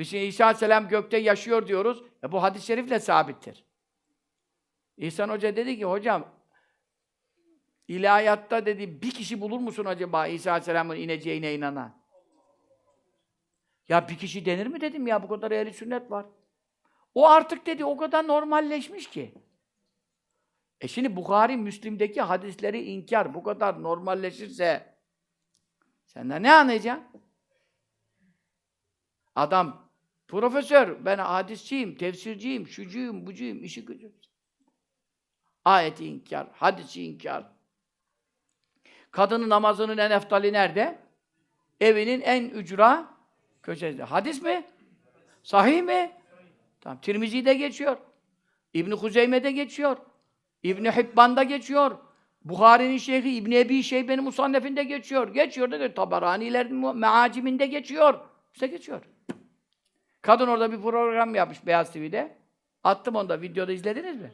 Biz şimdi İsa Aleyhisselam gökte yaşıyor diyoruz. E bu hadis-i şerifle sabittir. İhsan Hoca dedi ki, hocam ilahiyatta dedi bir kişi bulur musun acaba İsa Aleyhisselam'ın ineceğine inanan? Ya bir kişi denir mi dedim ya bu kadar ehli sünnet var. O artık dedi o kadar normalleşmiş ki. E şimdi Bukhari, Müslim'deki hadisleri inkar bu kadar normalleşirse sen de ne anlayacaksın? Adam profesör, ben hadisçiyim, tefsirciyim, şucuyum, bucuyum, işi gücüm. Ayeti inkar, hadisi inkar. Kadının namazının en eftali nerede? Evinin en ücra köşesinde. Hadis mi? Sahih mi? Tamam. Tirmizi'de geçiyor. İbn Huzeyme'de geçiyor. İbn Hibban'da geçiyor. Buhari'nin şeyhi İbn Ebi Şeybe'nin musannefinde geçiyor. Geçiyor da. Tabarani'lerin meaciminde geçiyor. İşte geçiyor. Kadın orada bir program yapmış Beyaz TV'de. Attım onu da videoda izlediniz mi?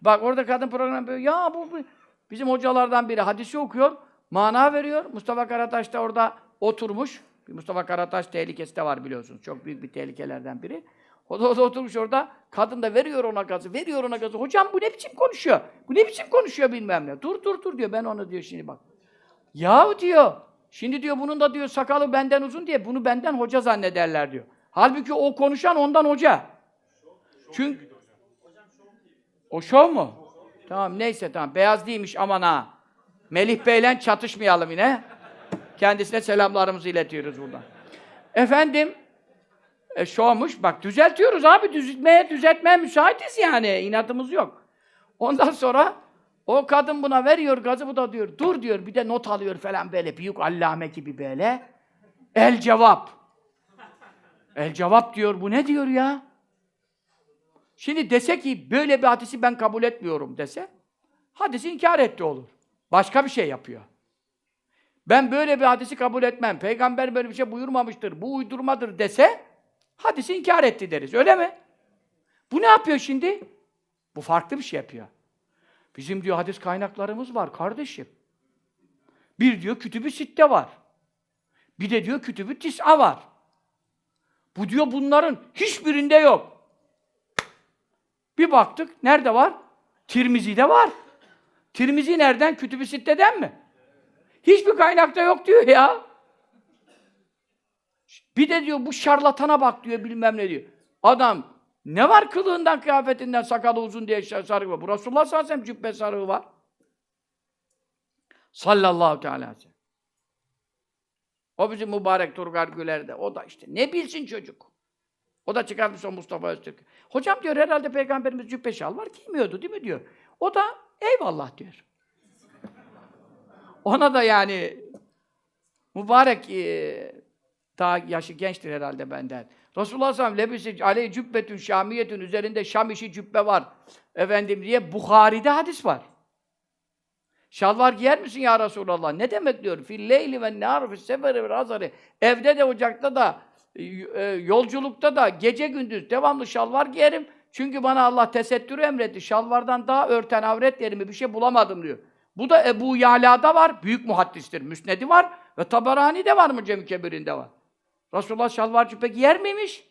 Bak orada kadın program böyle ya bu, bu bizim hocalardan biri hadisi okuyor, mana veriyor. Mustafa Karataş da orada oturmuş. Mustafa Karataş tehlikesi de var biliyorsunuz. Çok büyük bir tehlikelerden biri. O da, o da oturmuş orada. Kadın da veriyor ona gazı, veriyor ona gazı. Hocam bu ne biçim konuşuyor? Bu ne biçim konuşuyor bilmem ne. Dur dur dur diyor. Ben onu diyor şimdi bak. Yahu diyor. Şimdi diyor bunun da diyor sakalı benden uzun diye bunu benden hoca zannederler diyor. Halbuki o konuşan ondan hoca. Çünkü o şov mu? Tamam neyse tamam. Beyaz değilmiş aman ha. Melih Bey'le çatışmayalım yine. Kendisine selamlarımızı iletiyoruz buradan. Efendim, e, şovmuş. Bak düzeltiyoruz abi. Düzeltmeye, düzeltmeye müsaitiz yani. İnatımız yok. Ondan sonra o kadın buna veriyor gazı bu da diyor. Dur diyor. Bir de not alıyor falan böyle. Büyük allame gibi böyle. El cevap. El cevap diyor. Bu ne diyor ya? Şimdi dese ki böyle bir hadisi ben kabul etmiyorum dese, hadisi inkar etti olur. Başka bir şey yapıyor. Ben böyle bir hadisi kabul etmem. Peygamber böyle bir şey buyurmamıştır. Bu uydurmadır dese, hadisi inkar etti deriz. Öyle mi? Bu ne yapıyor şimdi? Bu farklı bir şey yapıyor. Bizim diyor hadis kaynaklarımız var kardeşim. Bir diyor kütübü sitte var. Bir de diyor kütübü tis'a var. Bu diyor bunların hiçbirinde yok. Bir baktık, nerede var? Tirmizi'de var. Tirmizi nereden? Kütüb-i Sitte'den mi? Hiçbir kaynakta yok diyor ya. Bir de diyor bu şarlatana bak diyor bilmem ne diyor. Adam ne var kılığından, kıyafetinden, sakalı uzun diye sarığı var. Bu Resulullah sallallahu aleyhi ve sellem cübbe sarığı var. Sallallahu teala aleyhi ve sellem. O bizim mübarek Turgar Güler'de. O da işte ne bilsin çocuk. O da çıkarmış o Mustafa Öztürk. Hocam diyor herhalde Peygamberimiz cübbe şal var giymiyordu değil mi diyor. O da eyvallah diyor. Ona da yani mübarek e, daha yaşı gençtir herhalde benden. Resulullah sallallahu aleyhi ve sellem aleyhi cübbetün şamiyetün üzerinde Şam işi cübbe var. Efendim diye Bukhari'de hadis var. Şalvar giyer misin ya Resulallah? Ne demek diyor? Fil leyli ve fis seferi ve azari. Evde de ocakta da e, yolculukta da gece gündüz devamlı şalvar giyerim. Çünkü bana Allah tesettürü emretti. Şalvardan daha örten avret yerimi bir şey bulamadım diyor. Bu da Ebu Yala'da var. Büyük muhaddistir. Müsnedi var. Ve Taberani'de var mı Cem-i Kebir'inde var. Resulullah şalvar cübbe giyer miymiş?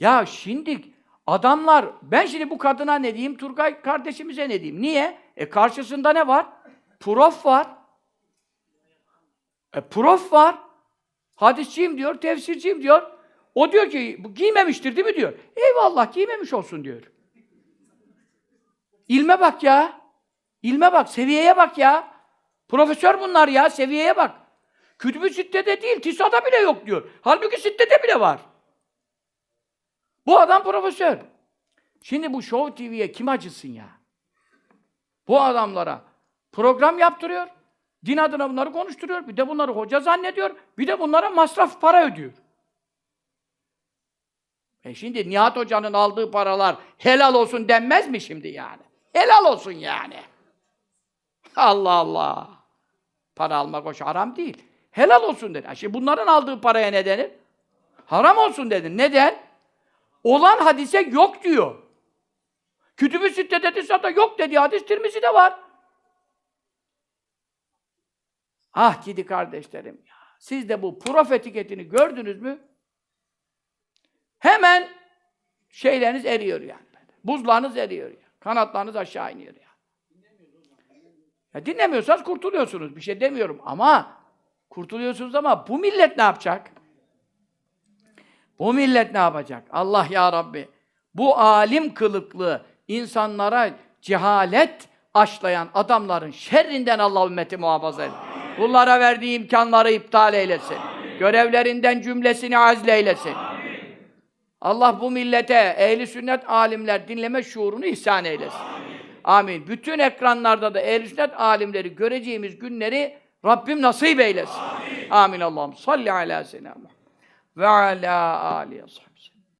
Ya şimdi adamlar, ben şimdi bu kadına ne diyeyim, Turgay kardeşimize ne diyeyim? Niye? E karşısında ne var? Prof var. E, prof var. Hadisçiyim diyor, tefsirciyim diyor. O diyor ki, bu giymemiştir değil mi diyor. Eyvallah, giymemiş olsun diyor. İlme bak ya. İlme bak, seviyeye bak ya. Profesör bunlar ya, seviyeye bak. Kütüb-ü Sitte'de değil, TİSA'da bile yok diyor. Halbuki Sitte'de bile var. Bu adam profesör. Şimdi bu Show TV'ye kim acısın ya? Bu adamlara program yaptırıyor. Din adına bunları konuşturuyor. Bir de bunları hoca zannediyor. Bir de bunlara masraf para ödüyor. E şimdi Nihat Hoca'nın aldığı paralar helal olsun denmez mi şimdi yani? Helal olsun yani. Allah Allah. Para almak hoş haram değil. Helal olsun dedi. Şimdi bunların aldığı paraya ne denir? Haram olsun dedi. Neden? Olan hadise yok diyor. Kütüb-ü Sitte'de Tisa'da yok dedi. Hadis Tirmizi'de var. Ah gidi kardeşlerim ya. Siz de bu prof etiketini gördünüz mü? Hemen şeyleriniz eriyor yani. Buzlarınız eriyor ya. Kanatlarınız aşağı iniyor ya. ya. Dinlemiyorsanız kurtuluyorsunuz. Bir şey demiyorum ama kurtuluyorsunuz ama bu millet ne yapacak? Bu millet ne yapacak? Allah ya Rabbi. Bu alim kılıklı insanlara cehalet aşlayan adamların şerrinden Allah ümmeti muhafaza etsin. Bunlara verdiği imkanları iptal eylesin. Görevlerinden cümlesini azle eylesin. Allah bu millete ehli sünnet alimler dinleme şuurunu ihsan eylesin. Amin. Bütün ekranlarda da ehli sünnet alimleri göreceğimiz günleri Rabbim nasip eylesin. Amin. Allah'ım salli ala seyyidina Muhammed ve ala alihi ve sahbihi.